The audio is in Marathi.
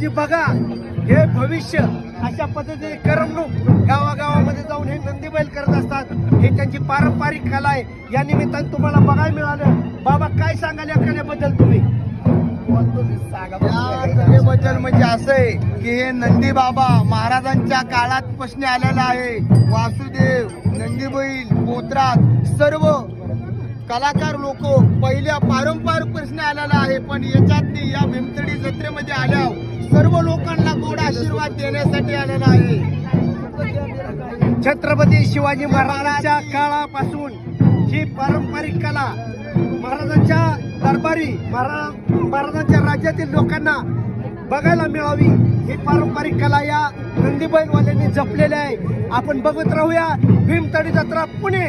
म्हणजे बघा हे भविष्य अशा पद्धतीने करमणूक गावागावामध्ये जाऊन हे नंदी बैल करत असतात. हे त्यांची पारंपरिक कला आहे. या निमित्तानं तुम्हाला बघायला मिळालं. बाबा काय सांगाल या कलेबद्दल तुम्ही? कलेबद्दल म्हणजे असं आहे की हे नंदी बाबा महाराजांच्या काळात प्रश्न आलेला आहे. वासुदेव नंदीबैल पोत्रात सर्व कलाकार लोक पहिल्या पारंपरिक प्रश्न आलेला आहे. पण याच्यातनी या भीमतडी जत्रेमध्ये आल्या सर्व लोकांना गोड आशीर्वाद देण्यासाठी आलेला आहे. छत्रपती शिवाजी महाराजांच्या काळापासून ही पारंपरिक कला महाराजांच्या दरबारी महाराज महाराजांच्या राज्यातील लोकांना बघायला मिळावी. ही पारंपरिक कला या नंदीबैनवाल्यांनी जपलेली आहे. आपण बघत राहूया भीमतडी जत्रा पुणे.